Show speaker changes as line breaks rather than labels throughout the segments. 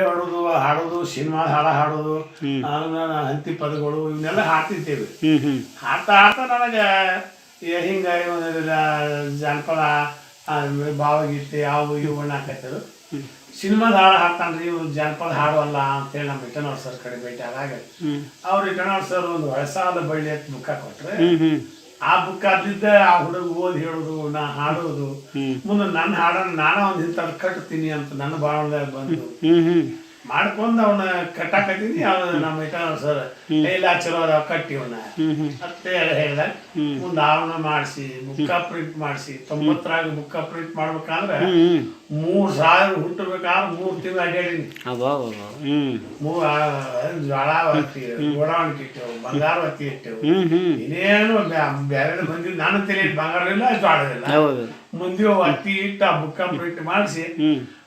ಹಾಡೋದು ಹಾಡೋದು ಸಿನಿಮಾ ಹಾಡ ಹಾಡೋದು ಹಂತಿ ಪದಗಳು ಇವನ್ನೆಲ್ಲ ಹಾಡ್ತಿದ್ದೇವೆ. ಹಾಡ್ತಾ ಹಾಡ್ತಾ ನನಗೆ ಹಿಂಗ ಜಾನಪದ ಭಾವಗೀತೆ ಅವು ಇವು ಅದು ಸಿನಿಮಾದ ಹಾಡು ಹಾಡ್ತಾನ್ರಿ ಇವ್ರು ಜಾನಪದ ಹಾಡುವಲ್ಲ ಅಂತೇಳಿ ನಮ್ಮ ಇಟನವ್ರ ಸರ್ ಕಡೆ ಭೇಟಿ ಆದಾಗ ಅವ್ರ ಇಟನವ್ರ ಸರ್ ಒಂದು ಹೊಳಸಾದ ಬಳ್ಳಿ ಅಂತ ಮುಖ ಕೊಟ್ರೆ ಆ ಬುಕ್ ಆದಿದ್ದ ಆ ಹುಡುಗ ಓದಿ ಹೇಳೋದು ನಾ ಹಾಡೋದು. ಮುಂದ ನನ್ನ ಹಾಡನ್ನ ನಾನ ಒಂದ್ ಇಂಥ ಕಟ್ತೀನಿ ಅಂತ ನನ್ನ ಭಾವನೆ ಬಂದು. ಮಾಡ್ಕೊಂಡು ಅವನ ಕಟ್ಟಾಕತ್ತೀನಿ ಅವನ ನಮ್ಮ ಸರ್ ಎಲ್ಲ ಚಲೋ ಅದಾವ ಕಟ್ಟಿ
ಹ್ಮ್
ಅಂತ ಹೇಳ್ದ ಮುಂದ ಅವನ ಮಾಡಿಸಿ ಬುಕ್ಕ ಪ್ರಿಂಟ್ ಮಾಡಿಸಿ ತೊಂಬತ್ತರಾಗ ಬುಕ್ಕ ಪ್ರಿಂಟ್ ಮಾಡ್ಬೇಕಂದ್ರ ಮೂರ್ ಸಾವಿರ ಹುಟ್ಟಬೇಕಾದ್ರೆ ಮೂರ್ ತಿಂಗಳು ಅಡ್ಡಾಡಿನಿ ಮೂರ್ ಜ್ವಾಳ ಹತ್ತಿ ಗೋಡಾವಣಿಗೆ ಇಟ್ಟೆವು ಬಂಗಾರ ಹತ್ತಿ ಇಟ್ಟೆವು ಇನ್ನೇನು ಬೇರೆ ಬಂದಿದ್ದು ನಾನು ತಲೆ ಬಂಗಾರ ಇಲ್ಲ ಜ್ವಾಳ ಇಲ್ಲ ಮುಂದೆ ಅತಿ ಇಟ್ಟು ಆ ಬುಕ್ಕ ಪ್ರಿಂಟ್ ಮಾಡಿಸಿ.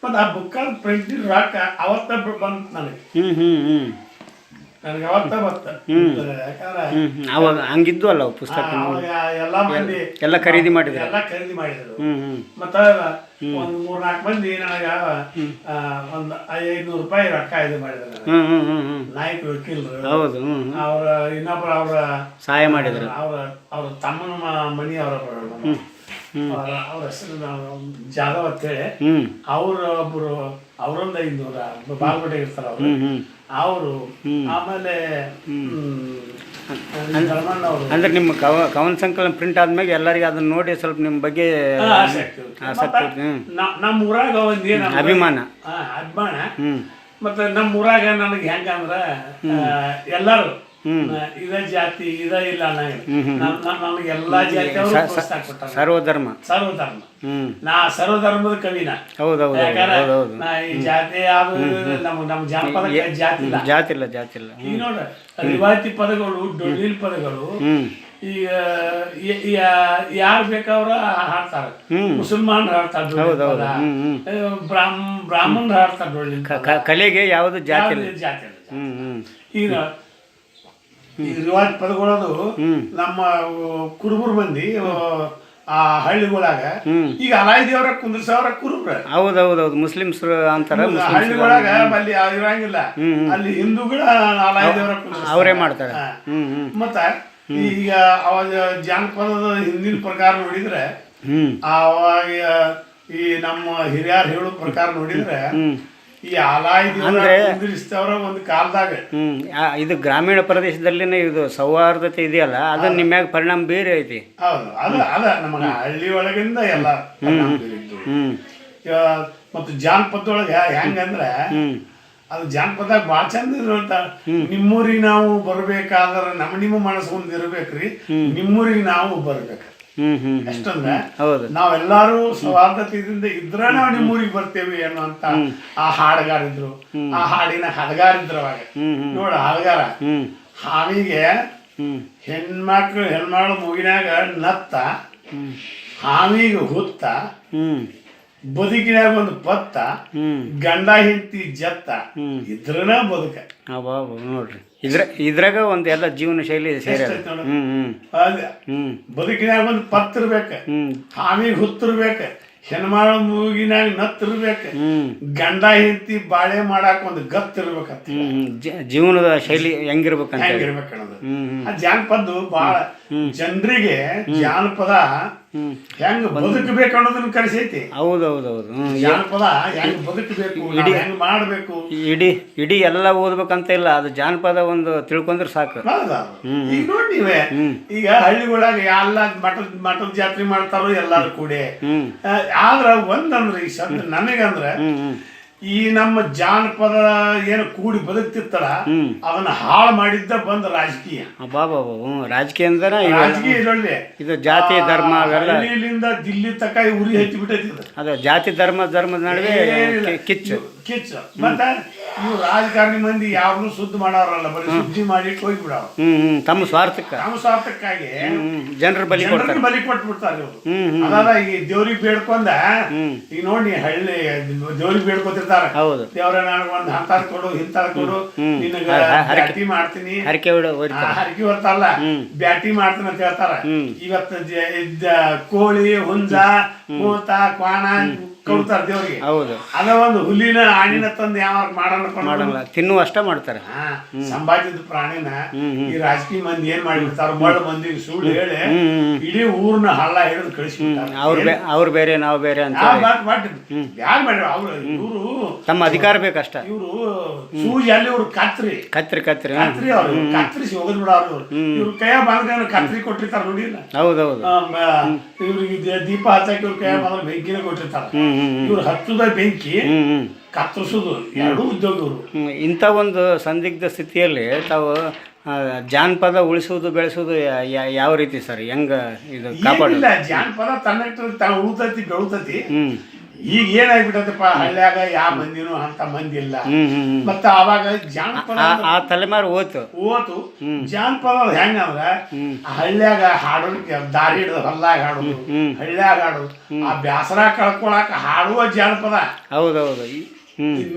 ಮತ್ತೆ ಆ ಬುಕ್ಕ ಪ್ರಿಂಟ್ ರೊಕ್ಕ ಅವತ್ತ ಬಂತ ನನಗೆ. ನನಗೆ ಅವತ್ತ ಬತ್ತ ಯಾಕಂದ್ರೆ.
ಅವಾಗ ಹಂಗಿದ್ದು ಅಲ್ಲ ಪುಸ್ತಕ
ಎಲ್ಲ ಮಂದಿ
ಎಲ್ಲ ಖರೀದಿ ಮಾಡಿದ್ರು.
ಎಲ್ಲ ಖರೀದಿ ಮಾಡಿದ್ರು. ಮತ್ತ ಒಂದ್ ಮೂರ್ ನಾಲ್ಕು ಮಂದಿ ನನಗೆ ಒಂದು ಐದ್ನೂರು ರೂಪಾಯಿ ರೊಕ್ಕ ಇದು ಮಾಡಿದ್ರು ನಾಯಕ ವಕೀಲರು.
ಹೌದು.
ಅವ್ರ ಇನ್ನೊಬ್ರು ಅವ್ರ
ಸಹಾಯ ಮಾಡಿದ್ರು.
ಅವ್ರ ಅವ್ರ ತಮ್ಮನ ಮನಿ ಅವರ ಅವ್ರ ಹೆಸರು ನಾವು ಜಾಧವ್ ಅಂತೇಳಿ ಅವ್ರ ಒಬ್ರು ಅವರೊಂದು ಐದ್ನೂರ ಬಾಲ್ಕೋಟೆ ಇರ್ತಾರ ಅವರು. ಅವರು ಆಮೇಲೆ
ಅಂದ್ರೆ ನಿಮ್ಮ ಕವ ಕವನ ಸಂಕಲನ ಪ್ರಿಂಟ್ ಆದ್ಮೇಲೆ ಎಲ್ಲರಿಗೆ ಅದನ್ನ ನೋಡಿ ಸ್ವಲ್ಪ ನಿಮ್ಮ ಬಗ್ಗೆ ಆಸಕ್ತಿ
ನಮ್ಮ ಊರಾಗ ಒಂದ್ ಏನ
ಅಭಿಮಾನ.
ಅಭಿಮಾನ. ಮತ್ತೆ ನಮ್ಮ ಊರಾಗ ನನಗೆ ಹೆಂಗಂದ್ರ ಎಲ್ಲರೂ ಇದ ಜಾತಿ ಇದ ಇಲ್ಲ ನಮ್- ನಮ್- ಎಲ್ಲಾ ಜಾತಿ
ಸರ್ವಧರ್ಮ.
ಸರ್ವಧರ್ಮ. ನಾ ಸರ್ವಧರ್ಮದ ಕವಿನ.
ಹೌದು
ನಾ ಈ ಜಾತಿ ಯಾವ್ದು ನಮ್ ನಮ್ಮ ಜಾನಪದ ಜಾತಿ ಇಲ್ಲ.
ಜಾತಿ ಇಲ್ಲ ಜಾತಿ ಇಲ್ಲ.
ಈಗ ನೋಡ್ರ ರಿವಾಯತಿ ಪದಗಳು ಡೊಳ್ಳಿಲ್ ಪದಗಳು ಈಗ ಯಾರು ಬೇಕಾದ್ರ ಹಾಡ್ತಾರ. ಮುಸಲ್ಮಾನ್ ಹಾಡ್ತಾರ ಬ್ರಾಹ್ಮಣರು ಹಾಡ್ತಾರೆ
ಕಲೆಗೆ ಯಾವುದು ಜಾತಿ
ಜಾತಿ ಈಗ ಈ ರಿವಾಜ್ ಪದಗಳದು ನಮ್ಮ ಕುರುಬರು ಮಂದಿ ಆ ಹಳ್ಳಿಗಳಾಗ. ಈಗ ಅಲಾಯ್ ದೇವರ ಕುಂದ್ರಸವ್ರ ಕುರುಬ್ರ.
ಹೌದು ಹೌದು ಹೌದು ಮುಸ್ಲಿಮ್ಸ್ ಅಂತಾರ.
ಹಳ್ಳಿಗಳಾಗ ಅಲ್ಲಿ ಇರಂಗಿಲ್ಲ ಅಲ್ಲಿ ಹಿಂದೂಗಳ ಅಲಾಯ್ ದೇವರ
ಅವರೇ ಮಾಡ್ತಾರೆ.
ಮತ್ತ ಈಗ ಅವಾಗ ಜಾನಪದ ಹಿಂದಿನ ಪ್ರಕಾರ ನೋಡಿದ್ರೆ ಅವಾಗ ಈ ನಮ್ಮ ಹಿರಿಯರು ಹೇಳೋ ಪ್ರಕಾರ ನೋಡಿದ್ರೆ ಕುಂದ್ರಿಸ್ತವ್ರ ಒಂದು ಕಾಲದಾಗ.
ಇದು ಗ್ರಾಮೀಣ ಪ್ರದೇಶದಲ್ಲಿನೇ ಇದು ಸೌಹಾರ್ದತೆ ಇದೆಯಲ್ಲ ಅದು ನಿಮ್ಮ ಮ್ಯಾಗ ಪರಿಣಾಮ ಬೇರೆ ಐತಿ.
ಹಳ್ಳಿ ಒಳಗಿಂದ ಎಲ್ಲ ಮತ್ತು ಜಾನಪದೊಳಗ ಹೆಂಗಂದ್ರ
ಹೆಂಗಂದ್ರೆ
ಅದು ಜಾನಪದ ಭಾಳ ಚಂದ ಇರುವಂತ ನಿಮ್ಮೂರಿಗೆ ನಾವು ಬರ್ಬೇಕಾದ್ರ ನಮ್ಮ ನಿಮ್ಮ ಮನಸ್ಸು ನಿಮ್ಮೂರಿಗೆ ನಾವು ಬರ್ಬೇಕು ಎಷ್ಟಂದ್ರ
ಹೌದು.
ನಾವೆಲ್ಲಾರು ಸೌಹಾರ್ದತೆಯಿಂದ ಇದ್ರೆ ನಾವು ನಿಮ್ಮೂರಿಗೆ ಬರ್ತೇವೆ ಅನ್ನುವಂತ ಆ ಹಾಡುಗಾರಿದ್ರು ಆ ಹಾಡಿನ ಹದಗಾರ ಇದ್ರು ಅವಾಗ ನೋಡ
ಹಾಡುಗಾರ.
ಹಾವಿಗೆ ಹೆಣ್ಮಕ್ಳು ಹೆಣ್ಮಕ್ಳು ಮೂಗಿನಾಗ ನತ್ತ ಹಾವಿಗೆ ಹುತ್ತ ಬದುಕಿನಾಗ ಒಂದು ಪತ್ತ ಗಂಡ ಹೆಂಡತಿ ಜತ್ತ. ಇದ್ರನ ಬದುಕ.
ನೋಡ್ರಿ. ಇದ್ರ ಇದ್ರಾಗ ಒಂದು ಎಲ್ಲ ಜೀವನ ಶೈಲಿ ಸೇರಿ
ಬದುಕಿನಾಗ ಒಂದು ಪತ್ತ ಇರ್ಬೇಕ.
ಹ್ಮ್.
ಹಾವಿಗೆ ಹುತ್ತಿರ್ಬೇಕ ಹೆಣ್ಮಾಳ ಮೂಗಿನಾಗ
ನತ್ತಿರ್ಬೇಕ
ಗಂಡ ಹೆಂಡತಿ ಬಾಳೆ ಮಾಡಾಕ ಒಂದು ಗತ್ ಇರ್ಬೇಕಂತ
ಹ್ಮ್ ಹ್ಮ್. ಜ- ಜೀವನದ ಶೈಲಿ ಹೆಂಗಿರ್ಬೇಕಂತ.
ಹೆಂಗಿರ್ಬೇಕು ಅನ್ನೋದು
ಹ್ಮ್
ಜನರಿಗೆ ಜಾನಪದ ಹೆಂಗ್ ಬದುಕಬೇಕು ಅನ್ನೋದನ್ನ ಕಲಿಸೈತಿ
ಹೌದು ಹೌದು ಹೌದು
ಜಾನಪದ ಹೆಂಗ್ ಬದುಕಬೇಕು ಹೆಂಗ್ ಮಾಡ್ಬೇಕು.
ಇಡೀ ಇಡೀ ಎಲ್ಲ ಓದ್ಬೇಕಂತ ಇಲ್ಲ ಅದು ಜಾನಪದ ಒಂದು ತಿಳ್ಕೊಂಡ್ರೆ ಸಾಕು?
ಈಗ ನೋಡಿ ನೀವೇ ಈಗ ಹಳ್ಳಿಗಳಾಗ ಎಲ್ಲ ಮಠದ ಮಠದ ಜಾತ್ರೆ ಮಾಡ್ತಾರೋ ಎಲ್ಲಾರು ಕೂಡಿ. ಆದ್ರ ಒಂದಂದ್ರೆ ಈ ಶಬ್ದ ನನಗಂದ್ರೆ ಈ ನಮ್ಮ ಜಾನಪದ ಏನು ಕೂಡಿ ಬದುಕ್ತಿತ್ತಲ್ಲ. ಅದನ್ನ ಹಾಳು ಮಾಡಿದ್ದ ಬಂದ ರಾಜಕೀಯ.
ಅಬ್ಬಾ ಬಾಬಾ ರಾಜಕೀಯ ಅಂದ್ರೆ
ರಾಜಕೀಯ ಇದೊಳ್ಳೆ
ಇದು ಜಾತಿ ಧರ್ಮ
ಹಳ್ಳಿಲಿಂದ ದಿಲ್ಲಿ ತಕ ಉರಿ ಹಚ್ಚಿ ಬಿಟ್ಟೈತಿ.
ಅದು ಜಾತಿ ಧರ್ಮ ಧರ್ಮದ ನಡುವೆ ಕಿಚ್ಚು.
ಕಿಚ್ಚು. ಮತ್ತ ಇವು ರಾಜಕಾರಣಿ ಮಂದಿ ಯಾವ್ದು ಸುದ್ದಿ ಮಾಡೋರಲ್ಲ ಬರೀ ಸುದ್ದಿ ಮಾಡಿ ಹೋಗ್ಬಿಡಾವ
ಹ್ಮ್ ತಮ್ಮ ಸ್ವಾರ್ಥಕ್ಕ.
ತಮ್ಮ ಸ್ವಾರ್ಥಕ್ಕಾಗಿ
ಜನರ ಬಲಿ
ಜನರಿಗೆ ಬಲಿ ಕೊಟ್ಟು ಬಿಡ್ತಾರೆ ಇವ್ರು
ಈ
ಅದಾದ ಈಗ ದೇವ್ರಿಗೆ ಬೇಡ್ಕೊಂಡ. ಈಗ ನೋಡಿ ಹಳ್ಳಿ ದೇವ್ರಿಗೆ ಬೇಡ್ಕೊತಿರ್ತಾರ.
ಹೌದು.
ದೇವ್ರ ನಾನು ಒಂದ್ ಹಂತಾರ ಕೊಡು ಹಿಂತಾರ ಕೊಡು ನಿನಗ ಬ್ಯಾಟಿ ಮಾಡ್ತೀನಿ.
ಹರಕೆ
ಹರಕೆ ಹೊರ್ತಲ್ಲ ಬ್ಯಾಟಿ ಮಾಡ್ತೀನಿ ಅಂತ ಹೇಳ್ತಾರ. ಇವತ್ತ ಕೋಳಿ ಹುಂಜ ಮೂತ ಕ್ವಾಣ ಕೊಡ್ತಾರ ದೇವ್ರಿಗೆ.
ಹೌದು.
ಅದ ಒಂದು ಹುಲಿನ ಆಣಿನ ತಂದು ಯಾವ ಮಾಡೋಣ
ಮಾಡಲ್ಲ. ತಿನ್ನುವ ಅಷ್ಟ ಮಾಡ್ತಾರೆ.
ಹಾ ಸಂಭಾಜಿತ ಪ್ರಾಣಿನ ಈ ರಾಜಕೀಯ ಮಂದಿ ಏನ್ ಮಾಡಿರ್ತಾರ ಮಳ್ಳ ಮಂದಿ ಸುಳ್ಳು ಹೇಳಿ ಇಡೀ ಊರ್ನ ಹಳ್ಳ ಹಿಡಿದು ಕಳಿಸಿ
ಅವ್ರು ಬೇ ಅವ್ರು ಬೇರೆ ನಾವು ಬೇರೆ ಅಂತ
ಬಾಟ್ ಬಾಟ್ ಯಾರು ಮಾಡ್ರಿ ಅವ್ರು ಇವರು
ತಮ್ಮ ಅಧಿಕಾರ ಬೇಕಷ್ಟ.
ಇವರು ಸೂಜಿ ಅಲ್ಲಿ ಇವ್ರು ಕತ್ರಿ.
ಕತ್ರಿ ಕತ್ರಿ. ಹ್ಮ್.
ಕತ್ರಿ ಅವ್ರು ಕತ್ರಿಸಿ ಹೋಗದ್ ಬಿಡ ಅವ್ರು. ಇವ್ರ ಕೈಯ ಬಂದ್ರೆ ಕತ್ರಿ ಕೊಟ್ಟಿರ್ತಾರ ನೋಡಿಲ್ಲ?
ಹೌದೌದು.
ಇವ್ರಿಗೆ ದೀಪ ಹಚ್ಚಕ್ಕೆ ಇವ್ರ ಕೈಯ ಬಂದ್ರೆ ಬೆಂಕಿನ ಕೊಟ್ಟಿರ್ತಾರ.
ಹ್ಮ್.
ಇವ್ರು ಹತ್ತದ ಬೆಂಕಿ ಕತ್ತರಿಸೋದು ಎರಡೂ ಉದ್ಯೋಗ
ಇಂಥ ಒಂದು ಸಂದಿಗ್ಧ ಸ್ಥಿತಿಯಲ್ಲಿ ತಾವು ಜಾನಪದ ಉಳಿಸುವುದು ಬೆಳೆಸುವುದು ಯಾವ ರೀತಿ ಸರ್? ಹೆಂಗ ಇದು
ಜಾನಪದ ತನ್ನ ತಾನು ಉಳಿತೈತಿ ಬೆಳ್ತತಿ. ಈಗ ಏನಾಗ್ಬಿಟ್ಟದಪ್ಪ? ಹಳ್ಳ್ಯಾಗ ಯಾವ ಮಂದಿನೂ ಅಂತ
ಮಂದಿಲ್ಲ
ಮತ್ತ ಅವಾಗ ಜಾನಪದ
ಆ- ತಲೆಮಾರು ಹೋಯ್ತು
ಓತು. ಜಾನಪದ ಹೆಂಗ ಅಂದ್ರ ಹಳ್ಳ್ಯಾಗ ಹಾಡು ದಾರಿ ಹಿಡಿದು ಹೊಲ್ದಾಗ ಹಾಡೋದು ಹಳ್ಳ್ಯಾಗ ಹಾಡು ಆ ಬ್ಯಾಸರ ಕಳ್ಕೊಳಕ ಹಾಡುವ ಜಾನಪದ.
ಹೌದೌದು.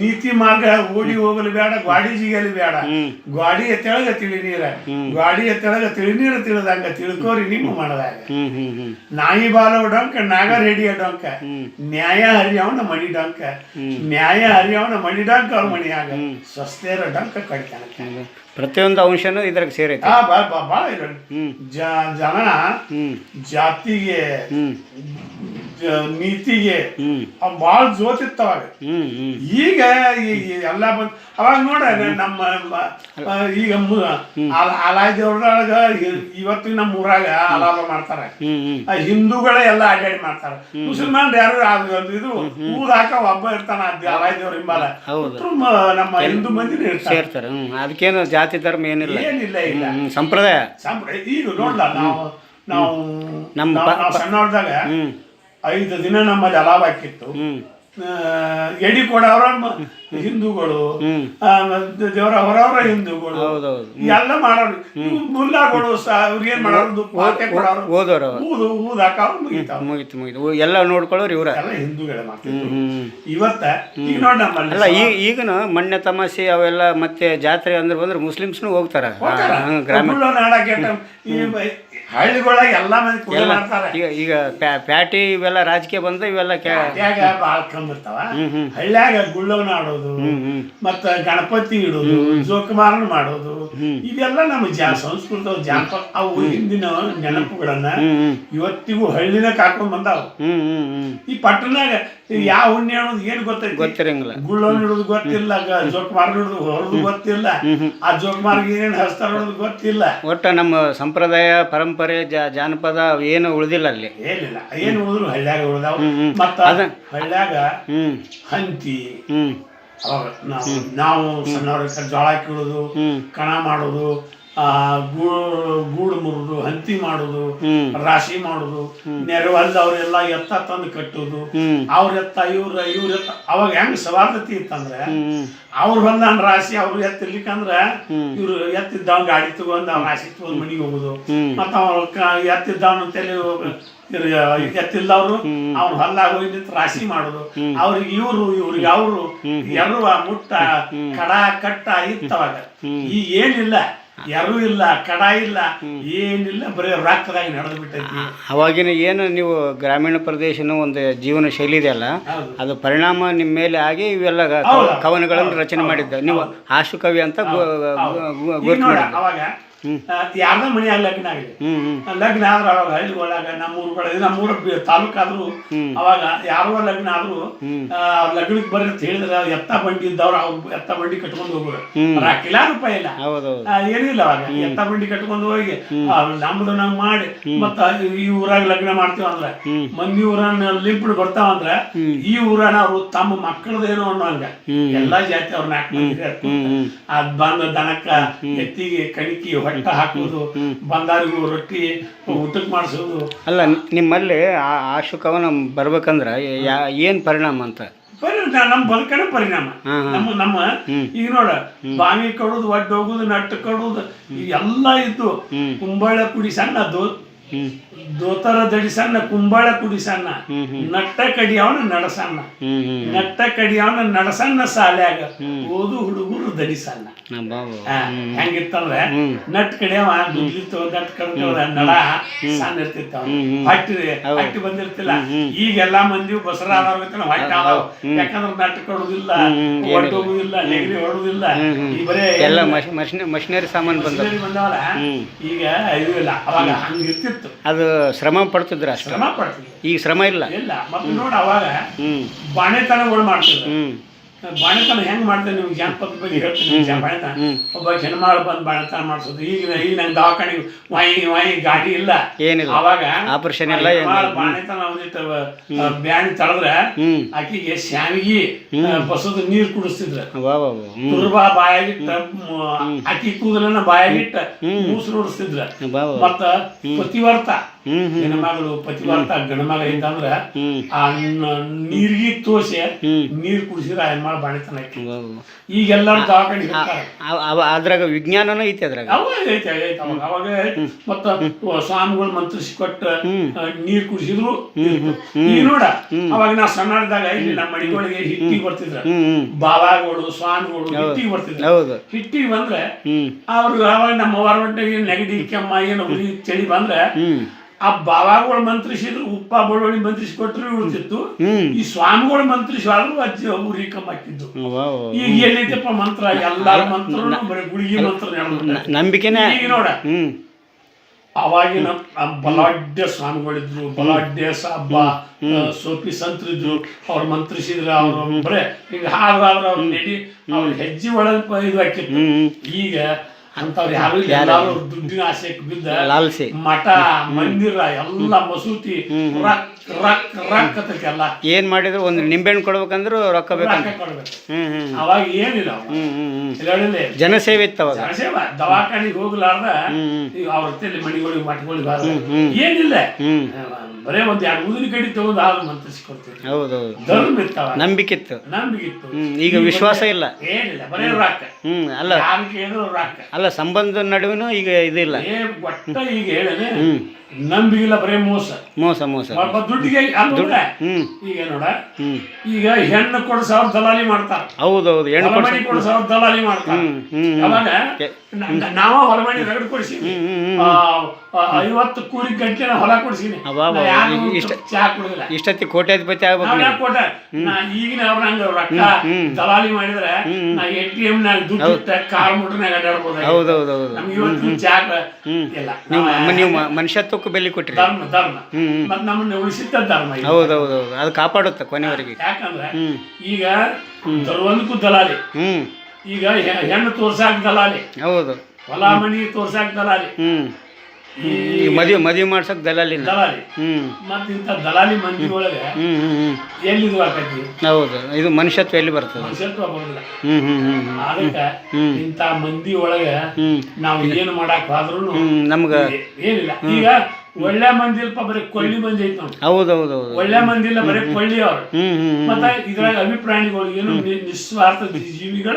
ನೀತಿ ಮಾರ್ಗ ಓಡಿ ಹೋಗಲು ಬೇಡ ಗ್ವಾಡಿ ಜಿಗಲಿ ಬೇಡ. ಗಾಡಿ ಎತ್ತಳಗ ತಿಳಿ ನೀರ ಗಾಡಿ ಎತ್ತಳಗ ತಿಳಿ ನೀರು ತಿಳಿದಂಗ ತಿಳ್ಕೋರಿ ನಿಮ್ಮ ಮಾಡದಾಗ
ಹ್ಮ್ ಹ್ಮ್ ಹ್ಮ್.
ನಾಯಿ ಬಾಲವ ಡೊಂಕ ನಾಗ ಹಿಡಿಯ ಡೊಂಕ. ನ್ಯಾಯ ಹರಿಯವನ ಮಣಿ ಡೊಂಕ. ನ್ಯಾಯ ಹರಿಯವನ ಮಣಿ ಡೊಂಕ ಅವ್ರ ಮಣಿಯಾಗ. ಸ್ವಸ್ಥೇರ ಡೊಂಕ ಕಡಿತಾನ
ಹೌದು. ಪ್ರತಿಯೊಂದು ಅಂಶನೂ ಇದ್ರಾಗ ಸೇರಿ
ಆ ಬಾ ಬಾ ಭಾಳ ಜನ ಜಾತಿಗೆ ನೀತಿಗೆ. ಅವ್ ಭಾಳ ಜೋತಿತ್ತವಾಗ. ಈಗ ಎಲ್ಲ ಬಂದ್ ಅವಾಗ ನೋಡ ನಮ್ಮ ಈಗ ಆಲಾಯ್ ದೇವ್ರೊಳಗ ಇ- ಇವತ್ತು ನಮ್ಮ ಊರಾಗ ಅಲಾಪ ಮಾಡ್ತಾರ. ಹಿಂದೂಗಳೇ ಎಲ್ಲ ಅಡ್ಡಾಡಿ ಮಾಡ್ತಾರ. ಮುಸಲ್ಮಾನ್ ಯಾರು ಇದು ಊದ್ ಹಾಕ ಒಬ್ಬ ಇರ್ತಾನ ಅಲಾಯ್ ಆಲಾಯ್ ದೇವ್ರ ಹಿಂಬಾಲ. ನಮ್ಮ ಹಿಂದೂ ಮಂದಿನ ಇರ್ತಾರೆ.
ಅದಕ್ಕೇನು ಜಾತಿ ಧರ್ಮ ಏನಿಲ್ಲ.
ಏನಿಲ್ಲ ಇಲ್ಲ.
ಸಂಪ್ರದಾಯ ಸಂಪ್ರದಾಯ.
ಸಂಪ್ರ- ಈಗ ನೋಡ್ಲ ನಾವು ನಾವು
ನಮ್ಮ
ಸಣ್ಣವ್ರದಾಗ ಐದು ದಿನ ನಮ್ಮಲ್ಲಿ ಅಲಾವ್ ಹಾಕಿತ್ತು. ಎಡಿ ಅವರ ಹಿಂದೂಗಳು ದೇವರ ಅವರವರ ಹಿಂದೂಗಳು. ಎಲ್ಲ ಮಾಡೋರು. ಮುಲ್ಲಾಗಳು ಸ ಏನ್ ಮಾಡೋರು? ಕೊಡೋರು.
ಓದೋರು.
ಊದು ಊದ್ ಮುಗಿತಾವ
ಮುಗಿತು ಮುಗೀತು ಎಲ್ಲ ನೋಡ್ಕೊಳ್ಳೋರು ಇವರ.
ಎಲ್ಲ ಹಿಂದೂಗಳೇ ಮಾಡ್ತಿದ್ರು.
ಹ್ಮ್
ಇವತ್ತ ಈಗ ನೋಡ ನಮ್ಮಲ್ಲಿ
ಅಲ್ಲ ಈ ಈಗನು ಮಣ್ಣೆ ತಮಾಷೆ ಅವೆಲ್ಲ ಮತ್ತೆ ಜಾತ್ರೆ ಅಂದ್ರೆ ಬಂದ್ರೆ ಮುಸ್ಲಿಮ್ಸ್ನು ಹೋಗ್ತಾರ. ಗ್ರಾಮೀಣ
ಒಬ್ಬಳು ಎಲ್ಲ ಮಂದಿ ಕೂಡ ಮಾಡ್ತಾರೆ.
ಈಗ ಈಗ ಪ್ಯಾ- ಪ್ಯಾಟಿ ಇವೆಲ್ಲ ರಾಜಕೀಯ ಬಂದ್ರೆ ಇವೆಲ್ಲ ಕ್ಯಾ
ಭಾಳ ಬಾಳ ಕಂಬಿರ್ತಾವ ಹಳ್ಳ್ಯಾಗ ಗುಳ್ಳವನ ಆಡೋದು ಮತ್ತ ಗಣಪತಿ ಇಡೋದು ಜೋಕುಮಾರನ ಮಾಡೋದು ಇದೆಲ್ಲ ನಮ್ಮ ಜಾ ಸಂಸ್ಕೃತ ಜಾನಪದ ಅವು ಹಿಂದಿನ ನೆನಪುಗಳನ್ನ
ಹ್ಮ್.
ಇವತ್ತಿಗೂ ಹಳ್ಳಿನ ಕಾಕೊಂಡ್ ಬಂದಾವ.
ಹ್ಮ್ ಹ್ಮ್ ಹ್ಮ್.
ಈ ಪಟ್ಟಣದಾಗ ಯಾವ ಹುಣ್ಣೆ ಅನ್ನೋದು ಏನು ಗೊತ್ತೈತಿ?
ಗೊತ್ತಿರಂಗಿಲ್ಲ.
ಗುಳ್ಳವನ್ ಇಡೋದು ಗೊತ್ತಿಲ್ಲ ಜೋಕ್ ಮಾರ್ಗ ಇಡೋದು ಹೊರದು ಗೊತ್ತಿಲ್ಲ ಆ ಜೋಕ್ ಮಾರ್ಗ ಏನೇನು ಹಸ್ತಾರ ಅನ್ನೋದು ಗೊತ್ತಿಲ್ಲ.
ಒಟ್ಟು ನಮ್ಮ ಸಂಪ್ರದಾಯ ಪರಂಪರೆ ಜಾ ಜಾನಪದ ಏನು ಉಳಿದಿಲ್ಲ ಅಲ್ಲಿ.
ಏನಿಲ್ಲ ಏನು ಉಳಿದ್ರು ಹಳ್ಳ್ಯಾಗ ಉಳಿದಾವ. ಮತ್ತ ಹಳ್ಳ್ಯಾಗ
ಹ್ಮ್.
ಹಂತಿ
ಹ್ಮ್.
ಅವಾಗ ನಾವು ನಾವು ಸಣ್ಣವ್ರ ಜೋಳ ಕೀಳೋದು ಕಣ ಮಾಡೋದು ಆ ಗೂಡು ಮುರಿದು ಹಂತಿ ಮಾಡುದು ರಾಶಿ ಮಾಡುದು ಮಾಡೋದು ನೆರವಲ್ದವ್ರೆಲ್ಲ ಎತ್ತ ತಂದು ಕಟ್ಟೋದು. ಅವ್ರ ಎತ್ತ ಇವ್ರ ಇವ್ರ ಎತ್ತ ಅವಾಗ ಹೆಂಗ್ ಸವಾರ್ಥತಿ ಇತ್ತಂದ್ರೆ ಅವ್ರ ಹೊಲ್ದಾನ್ ರಾಶಿ ಎತ್ತ ಎತ್ತಿರ್ಲಿಕ್ಕಂದ್ರ ಇವ್ರು ಎತ್ತಿದ್ದವ್ ಗಾಡಿ ತಗೊಂಡ್ ಅವ್ನ ರಾಶಿ ತಗೊಂಡ್ ಮನಿಗೆ ಹೋಗುದು. ಮತ್ತ ಅವ್ರ ಎತ್ತಿದ್ದವನ ತಲೆ ಎತ್ತಿಲ್ದವ್ರು ಅವ್ರ ಹೊಲ್ದಾಗ ಹೋಗಿ ನಿಂತು ರಾಶಿ ಮಾಡುದು. ಅವ್ರಿಗೆ ಇವ್ರು ಇವ್ರಿಗೆ ಅವ್ರು ಎರುವ ಮುಟ್ಟ ಕಡ ಕಟ್ಟ ಇತ್ತವಾಗ. ಈಗ ಏನಿಲ್ಲ. ಎರು ಇಲ್ಲ ಕಡ ಇಲ್ಲ ಏನಿಲ್ಲ ಬರೀ ರೊಕ್ಕದಾಗ ನಡೆದು ಬಿಟ್ಟೈತಿ
ಅವಾಗಿನ ಏನು ನೀವು ಗ್ರಾಮೀಣ ಪ್ರದೇಶನ ಒಂದು ಜೀವನ ಶೈಲಿ ಇದೆಯಲ್ಲ. ಅದು ಪರಿಣಾಮ ನಿಮ್ಮ ಮೇಲೆ ಆಗಿ ಇವೆಲ್ಲ ಕವನಗಳನ್ನು ರಚನೆ ಮಾಡಿದ್ದ. ನೀವು ಆಶು ಕವಿ ಅಂತ ಗುರುತು ಮಾಡಿದ್ದ
ಅವಾಗ ಯಾರ್ದ ಮನೆಯಾಗ ಲಗ್ನ
ಹ್ಮ್
ಲಗ್ನ ಆದ್ರ ಅವಾಗ ಹಳ್ಳಿಗೊಳಗ ನಮ್ಮ ಊರುಗಳ ನಮ್ಮೂರ ತಾಲೂಕ್ ಆದ್ರು ಅವಾಗ ಯಾರೋ ಲಗ್ನ ಆದ್ರು ಆ, ಲಗ್ನಕ್ಕೆ ಬರ್ರಿ ಅಂತ ಹೇಳಿದ್ರ ಎತ್ತ ಬಂಡಿ ಇದ್ದವ್ರ ಎತ್ತ ಬಂಡಿ ಕಟ್ಕೊಂಡು ಹೋಗೋರು. ರಾಕಿಲ್ಲ ರೂಪಾಯಿ ಇಲ್ಲ. ಏನಿಲ್ಲ ಅವಾಗ. ಎತ್ತ ಬಂಡಿ ಕಟ್ಕೊಂಡು ಹೋಗಿ ನಮ್ದು ನಂಗ್ ಮಾಡಿ ಮತ್ತ ಈ ಊರಾಗ ಲಗ್ನ ಮಾಡ್ತೀವ ಅಂದ್ರ ಮಂದಿ ಊರನ್ನ ಲಿಂಪಡ್ ಬರ್ತಾವ ಅಂದ್ರ ಈ ಊರನ್ನ ಅವ್ರು ತಮ್ಮ ಮಕ್ಕಳದೇನೋ ಅನ್ನೋಂಗ. ಎಲ್ಲಾ ಜಾತಿ ಅವ್ರ ನಾಲ್ಕು ಮಂದಿ ಸೇರ್ಕೊಂಡು ಅದ್ ಬಂದ ದನಕ್ಕ ಎತ್ತಿಗೆ ಕಣಿಕಿ ಬಂದಾರಿಗೂ ರೊಟ್ಟಿ ಊಟಕ್ಕೆ ಮಾಡಿಸೋದು
ಅಲ್ಲ ನಿಮ್ಮಲ್ಲಿ ಆ ಆಶುಕವನ ಬರ್ಬೇಕಂದ್ರ ಯಾ ಏನು ಪರಿಣಾಮ ಅಂತ?
ಪರಿಣಾಮ ನಮ್ಮ ಬದುಕನ ಪರಿಣಾಮ. ನಮ್ಮ ನಮ್ಮ ಈಗ ನೋಡ ಬಾವಿ ಕಡುದು ಒಡ್ಡ ಹೋಗುದು ನಟ್ಟು ಕಡುದು ಎಲ್ಲ ಇದ್ದು ಕುಂಬಳ ಕುಡಿ ಸಣ್ಣ ದೋ ದೋತರ ದಡಿ ಸಣ್ಣ ಕುಂಬಳ ಕುಡಿ ಸಣ್ಣ ನಟ್ಟ ಕಡಿಯವನ ನಡಸಣ್ಣ. ನಟ್ಟ ಕಡಿಯವನ ನಡಸಣ್ಣ ಸಾಲ್ಯಾಗ. ಓದು ಹುಡುಗರು ದಡಿ ಸಣ್ಣ. ಹೆಂಗಿತ್ತಂದ್ರೆ ನಟ್ ಕಡೆ ದುಡ್ಲಿತ್ತು ನಟ್ ಕಡ್ಕೊಂಡ ನಡ ಸಣ್ಣ ಇರ್ತಿತ್ತು ಅವ್ನು. ಹೊಟ್ಟಿ ಬಂದಿರ್ತಿಲ್ಲ. ಬಂದಿರ್ತಿಲ್ಲ ಈಗೆಲ್ಲಾ ಮಂದಿ ಬಸರ ಹೊಟ್ಟೆ ಯಾಕಂದ್ರೆ ನಟ್ ಕಡುದಿಲ್ಲ ಹೊಡುದಿಲ್ಲ ನೆಗಡಿ ಹೊಡುದಿಲ್ಲ. ಈ ಬರೇ
ಎಲ್ಲ ಮಷ್ ಮಷಿನರಿ ಸಾಮಾನು ಬಂದ
ಬಂದವಲ್ಲ? ಈಗ ಇದು ಇಲ್ಲ. ಅವಾಗ ಹಂಗಿರ್ತಿತ್ತು
ಅದು ಶ್ರಮ ಪಡ್ತಿದ್ರ
ಶ್ರಮ ಪಡ್ತಿದ್ರು.
ಈಗ ಶ್ರಮ ಇಲ್ಲ.
ಇಲ್ಲ. ಮತ್ತೆ ನೋಡ ಅವಾಗ ಬಾಣೆತನಗಳು ಮಾಡ್ತಿದ್ರು. ಬಾಣೆತನ ಹೆಂಗ್ ಮಾಡ್ತೇನೆ ನಿಮ್ಗೆ ಜಾನಪದ ಬಗ್ಗೆ ಹೇಳ್ತೀನಿ ಬಾಣತನ? ಒಬ್ಬ ಹೆಣ್ಮಾಳು ಬಂದು ಬಾಣತನ ಮಾಡಿಸೋದು. ಈಗ ಈಗ ನಂಗೆ ದವಾಖಾನೆಗೆ ವಾಯಿ ವಾಯಿ ಗಾಡಿ ಇಲ್ಲ.
ಏನಿಲ್ಲ.
ಅವಾಗ
ಆಪರೇಷನ್ ಇಲ್ಲ
ಬಾಣತನ ಒಂದಿಟ್ಟು ಬ್ಯಾಣಿ ತಳದ್ರೆ ಆಕಿಗೆ ಶಾವಿಗೆ ಬಸೋದು ನೀರು ಕುಡಿಸ್ತಿದ್ರು. ದುರ್ಬಾ ಬಾಯಾಗಿಟ್ಟ ಆಕಿ ಅಕ್ಕಿ ಕೂದಲನ್ನ ಬಾಯಾಗಿಟ್ಟ ಮೂಸು ನೋಡಿಸ್ತಿದ್ರ
ವಾ ವಾ.
ಮತ್ತ ಪತಿವರ್ತ.
ಹ್ಞೂ
ಹೆಣ್ಮಗಳು ಪತಿವರ್ತ ಗಂಡಮಗ ಇದ್ದಂದ್ರ ಆ ನೀರಿಗೆ ತೋಸಿ. ನೀರ್ ಕುಡಿಸಿದ್ರ ಹೆಣ್ಮಾಳು ಬಾಣಿತನ ಐತಿ. ಈಗೆಲ್ಲರೂ ದವಾಖಾನೆ
ಅದ್ರಾಗ ವಿಜ್ಞಾನನೂ ಐತಿ ಅದ್ರಾಗ.
ಅವಾಗ ಐತೆ ಅವಾಗ. ಮತ್ತ ಸ್ವಾಮಿಗಳು ಮಂತ್ರಿಸಿ ಕೊಟ್ಟ ನೀರ್ ಕುಡಿಸಿದ್ರು ಈ ನೋಡ ಅವಾಗ ನಾವು ಸಣ್ಣದಾಗ ಇಲ್ಲಿ ನಮ್ಮ ಮಡಿಗಳಿಗೆ ಹಿಟ್ಟಿ ಬರ್ತಿದ್ರ. ಬಾವಾಗಳು ಸ್ವಾಮಿಗಳು ಹಿಟ್ಟಿ ಬರ್ತಿದ್ರ. ಹಿಟ್ಟಿ ಬಂದ್ರೆ
ಅವ್ರಿಗೆ
ಅವ್ರು ಅವಾಗ ನಮ್ಮ ಹೊರಗಡೆ ನೆಗಡಿ ಕೆಮ್ಮ ಏನು ಚಳಿ ಬಂದ್ರೆ ಆ ಬಾವಾಗಳು ಮಂತ್ರಿಸಿದ್ರು ಉಪ್ಪ ಬಳ್ಳೊಳ್ಳಿ ಮಂತ್ರಿಸಿ ಕೊಟ್ಟರು ಉಳಿತಿತ್ತು ಈ ಸ್ವಾಮಿಗಳು ಮಂತ್ರಿಸಿ ಆದ್ರೂ ಅಜ್ಜಿ ಉರಿ ಕಮ್ಮ ಹಾಕಿದ್ದು. ಈಗ ಏನೈತಪ್ಪ ಮಂತ್ರ? ಎಲ್ಲಾರ ಮಂತ್ರ ಬರೀ ಗುಳಿಗೆ ಮಂತ್ರ.
ನಂಬಿಕೆನೇ
ಈಗ ನೋಡ. ಅವಾಗಿನ ಬಲಾಢ್ಯ ಸ್ವಾಮಿಗಳಿದ್ರು ಬಲಾಢ್ಯ ಸಾಬ್ಬ ಆ, ಸೋಪಿ ಸಂತರಿದ್ರು ಅವ್ರು ಮಂತ್ರಿಸಿದ್ರ ಅವ್ರು ಬರೇ ಈಗ ಹಾಗಾದ್ರೆ ಅವ್ರು ನೆಡಿ ಅವ್ರ ಹೆಜ್ಜೆ ಒಳಗೆ ಇದು ಹಾಕಿತ್ತು ಈಗ ಅಂತವ್ರು ಯಾರು. ಎಲ್ಲಾರು ದುಡ್ಡಿನ ಆಸೆಕ್ ಬಿದ್ದ
ಲಾಲ್ಸಿ.
ಮಠ ಮಂದಿರ ಎಲ್ಲ ಮಸೂತಿ ರಕ್ ರಕ್ ರಕ್ ಎಲ್ಲ
ಏನು ಮಾಡಿದ್ರು? ಒಂದು ನಿಂಬೆಹಣ್ಣು ಕೊಡ್ಬೇಕಂದ್ರು ರೊಕ್ಕ ಬೇಕು
ರೊಕ್ಕ ಕೊಡ್ಬೇಕು. ಅವಾಗ ಏನಿಲ್ಲ
ಹ್ಮ್
ಹೇಳಿಲ್ಲ
ಜನಸೇವೆ ಇತ್ತು ಅವಾಗ.
ಜನಸೇವ. ದವಾಖಾನಿಗೆ ಹೋಗ್ಲಾರ್ದ ಈಗ ಅವ್ರ ಹತ್ತಿಯಲ್ಲಿ ಮಣಿಗಳಿಗೆ ಮಠಗಳಿಗೆ ಬಾರ ಏನಿಲ್ಲ. ಬರೇ ಒಂದ್ ಎರಡು ಊದಿನ ಕಡಿ ತಗೊಂಡು ಹಾಲು ಮಂತ್ರಿಸಿ ಕೊಡ್ತೀವಿ
ಹೌದು
ಧರ್ಮ ಇತ್ತವ
ನಂಬಿಕೆ ಇತ್ತು.
ನಂಬಿಗಿತ್ತು
ಹ್ಞೂ ಈಗ ವಿಶ್ವಾಸ ಇಲ್ಲ.
ಏನಿಲ್ಲ. ಬರೇ ರೊಕ್ಕ.
ಹ್ಞೂ ಅಲ್ಲ.
ಯಾರು ಕೇಳಿದ್ರು ರೊಕ್ಕ.
ಅಲ್ಲ ಸಂಬಂಧದ ನಡುವೆನೂ ಈಗ ಇದಿಲ್ಲ.
ಏ ಒಟ್ಟ ಈಗ ನಂಬಿಗಿಲ್ಲ ಬರೇ ಮೋಸ.
ಮೋಸ ಮೋಸ
ದುಡ್ಡಿಗೆ ಈಗ ನೋಡ? ಈಗ ಹೆಣ್ಣು ಕೊಡ್ಸವ್ರ ದಲಾಲಿ ಮಾಡ್ತಾರ.
ಹೌದೌದು ಹೌದು ಹೆಣ್ಣು ಕೊಡ್ಸ.
ಸಾವಿರ ಕೊಡ್ಸವ್ರ ದಲಾಲಿ ಮಾಡ್ತಾರ. ಅವಾಗ ನಾವ ಹೊಲಮಣಿ ರಗಡ್ ಕೊಡಿಸಿ ಐವತ್ತು ಕೂರಿ ಗಂಟೆ ಹೊಲ ಕೊಡ್ಸೀನಿ. ನಾ
ಈ- ಇಷ್ಟ-
ಚಾ ಕುಡಿದಿಲ್ಲ.
ಇಷ್ಟೊತ್ತಿ ಕೋಟ್ಯಾಧಿಪತಿ ಆಗ್ಬೇಕು
ಕೋಟೆ? ಈಗಿನ ಅವ್ರ ಹಂಗ ರೊಕ್ಕ ದಲಾಲಿ ಮಾಡಿದ್ರೆ ನಾ ಎ ಟಿ ಎಂ ನಾಗ ದುಡ್ಡು ಇಟ್ಟ ಕಾರ್ ಮುಟ್ರನಾಗ ಅಡ್ಡಾಡ್ಬೋದು
ಹೌದು ಹೌದು
ಇವತ್ತು ಚಾಕ್ ಇಲ್ಲ.
ನೀವು
ನಾವ್
ಮನುಷ್ಯತ್ವಕ್ಕೆ ಬೆಲೆ ಕೊಟ್ಟಿರಿ
ಧರ್ಮ ಧರ್ಮ. ಮತ್ ನಮ್ಮನ್ನ ಉಳಿಸಿದ್ದ ಧರ್ಮ ಇದು.
ಹೌದು ಹೌದು. ಹೌದು ಅದು ಕಾಪಾಡುತ್ತೆ ಕೊನೆವರೆಗೆ.
ಯಾಕಂದ್ರೆ ಈಗ ಒಂದಕ್ಕೂ ದಲಾಲಿ.
ಹ್ಞೂ
ಈಗ ಹೆ- ಹೆಣ್ಣು ತೋರ್ಸಾಕ್ ದಲಾಲಿ.
ಹೌದು.
ಹೊಲ ಮನಿ ತೋರ್ಸಾಕ್ ದಲಾಲಿ.
ಹ್ಞೂ
ಈ
ಮದುವೆ ಮದುವೆ ಮಾಡ್ಸಕ್ ದಲಾಲಿನ
ದಲಾಲಿ
ಹ್ಞೂ
ಮತ್ ಇಂಥ ದಲಾಲಿ ಮಂದಿ ಒಳಗೆ
ಹ್ಞೂ ಹ್ಞೂ ಹ್ಞೂ
ಎಲ್ಲಿದು ಆಕತಿ
ಹೌದು ಇದು ಮನುಷ್ಯತ್ವ ಎಲ್ಲಿ ಬರ್ತದೆ?
ಮನುಷ್ಯತ್ವ ಬರೋದಿಲ್ಲ.
ಹ್ಮ್ ಹ್ಮ್ ಹ್ಮ್
ಅದಕ್ಕೆ ಇಂಥ ಮಂದಿ ಒಳಗೆ ನಾವು ಏನು ಮಾಡಕ್
ಆದ್ರೂ ನಮ್ಗೆ
ಏನಿಲ್ಲ. ಈಗ ಒಳ್ಳೆ ಮಂದಿ ಇಲ್ಪ ಬರೀ ಕೊಳ್ಳಿ ಮಂದಿ ಹೌದೌದು ನೋಡಿ
ಹೌದು ಹೌದು ಹೌದು
ಒಳ್ಳೆ ಮಂದಿ ಇಲ್ಲ ಬರೀ ಕೊಳ್ಳಿ ಅವ್ರು
ಹ್ಞೂ ಹ್ಞೂ
ಮತ್ತ ಇದ್ರಾಗ ಅಭಿಪ್ರಾಯಗಳು ಏನು ನಿ- ನಿಸ್ವಾರ್ಥ ಜೀವಿಗಳ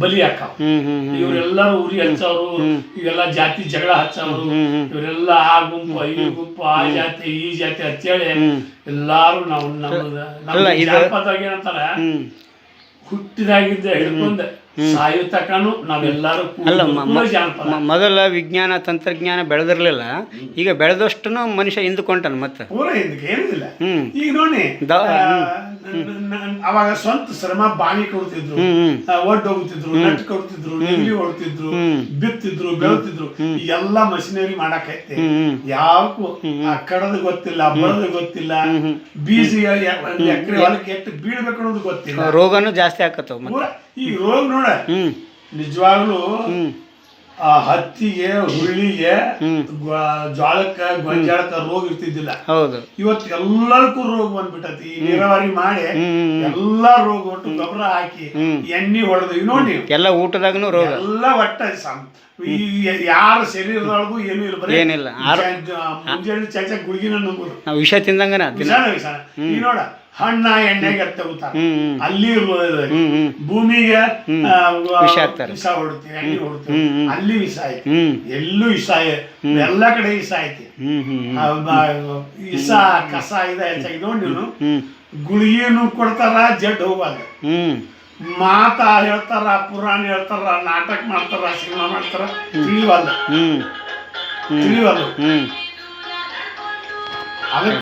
ಬಲಿ ಹಾಕಾವ್
ಹ್ಞೂ ಹ್ಞೂ ಹ್ಞೂ
ಇವರೆಲ್ಲರೂ ಉರಿ ಹಚ್ಚವರು ಇವೆಲ್ಲ ಜಾತಿ ಜಗಳ ಹಚ್ಚವರು ಇವರೆಲ್ಲ ಆ ಗುಂಪು ಈ ಗುಂಪು ಆ ಜಾತಿ ಈ ಜಾತಿ ಅಂತೇಳಿ ಎಲ್ಲಾರು ನಾವು ನಮ್ಮ ನಮ್ಮ ಜಾನಪದ ಏನಂತಾರ?
ಹ್ಞೂ
ಹುಟ್ಟಿದಾಗಿದ್ದ ಹಿಡ್ಕೊಂಡ. ಸಾಯೋ ತಕನು ನಾವೆಲ್ಲರೂ
ಅಲ್ಲ, ಮ- ಮೊದಲ ವಿಜ್ಞಾನ ತಂತ್ರಜ್ಞಾನ ಬೆಳೆದಿರ್ಲಿಲ್ಲ. ಈಗ ಬೆಳೆದಷ್ಟು ಮನುಷ್ಯ ಹಿಂದ್ಕೊಂಟಾನ ಮತ್ತೆ.
ಪೂರ ಇದಕ್ಕೆ ಏನಿಲ್ಲ.
ಹ್ಞೂ
ಈಗ ನೋಡಿ ಅವಾಗ ಸ್ವಂತ ಶ್ರಮ ಬಾಣಿ ಕೊಡ್ತಿದ್ರು. ಒಡ್ ಹೋಗ್ತಿದ್ರು ನಟ್ ಕೊಡ್ತಿದ್ರು ನೆಲ್ಲಿ ಹೊಡ್ತಿದ್ರು ಬಿತ್ತಿದ್ರು ಬೆಳ್ತಿದ್ರು. ಎಲ್ಲ ಮಷಿನರಿ ಮಾಡಕೈತೆ
ಹ್ಞೂ
ಯಾವಕ್ಕೂ ಆ ಕಡದು ಗೊತ್ತಿಲ್ಲ ಬರದ ಗೊತ್ತಿಲ್ಲ. ಬೀಜ ಎಕರೆ ಹೊಲಕ್ಕೆ ಎಷ್ಟು ಬೀಳ್ಬೇಕು ಅನ್ನೋದು ಗೊತ್ತಿಲ್ಲ.
ರೋಗನು ಜಾಸ್ತಿ ಆಕತ್ತವ
ಈ ರೋಗ ನೋಡ.
ಹ್ಞೂ
ನಿಜವಾಗ್ಲೂ
ಹ್ಞೂ
ಆ ಹತ್ತಿಗೆ ಹುಳ್ಳಿಗೆ ಗ್ವ- ಜ್ವಾಳಕ್ಕ ಗೊಂಜಾಳಕ್ಕ ರೋಗ ಇರ್ತಿದ್ದಿಲ್ಲ.
ಹೌದು.
ಇವತ್ತು ಎಲ್ಲದಕ್ಕೂ ರೋಗ ಬಂದ್ಬಿಟ್ಟತಿ. ಈ ನೀರಾವರಿ ಮಾಡಿ ಎಲ್ಲಾ ರೋಗ ಒಟ್ಟು ಗೊಬ್ಬರ ಹಾಕಿ ಎಣ್ಣೆ ಹೊಡೆದು ಇವ್ ನೋಡಿ
ಎಲ್ಲ ಊಟದಾಗನು ರೋಗ.
ಎಲ್ಲ ಒಟ್ಟ ಈ ಯಾರ ಶರೀರದೊಳಗೂ ಏನು ಇಲ್ಲ. ಬರೀ
ಏನಿಲ್ಲ.
ಮುಂಜಾನೆ ಚಚ ಗುಳಿಗಿನ ನಂಬುದು
ನಾವು ವಿಷ ತಿಂದಂಗನ ತಿನ್ನ
ನೀ ಈ ನೋಡ ಹಣ್ಣ ಎಣ್ಣೆಗೆ ತಗೋತಾರೆ ಅಲ್ಲಿ ಭೂಮಿಗೆ
ವಿಷ
ಹೊಡ್ತೀವಿ ಎಣ್ಣೆ ಹೊಡ್ತೀವಿ. ಅಲ್ಲಿ ವಿಷ ಐತಿ ಎಲ್ಲೂ ವಿಷ ಎಲ್ಲ ಕಡೆ ವಿಷ ಐತಿ ವಿಷ ಕಸ ಇದೆ
ಹೆಚ್ಚಾಗಿದ್ದು
ಗುಳಿಗೆನು ಕೊಡ್ತಾರ ಜಡ್ ಹೋಗಲ್ಲ ಮಾತ ಹೇಳ್ತಾರ ಪುರಾಣ ಹೇಳ್ತಾರ ನಾಟಕ ಮಾಡ್ತಾರ ಸಿನಿಮಾ ಮಾಡ್ತಾರ ತಿಳಿವಲ್ಲ ತಿಳಿವಲ್ಲ ಅದಕ್ಕೆ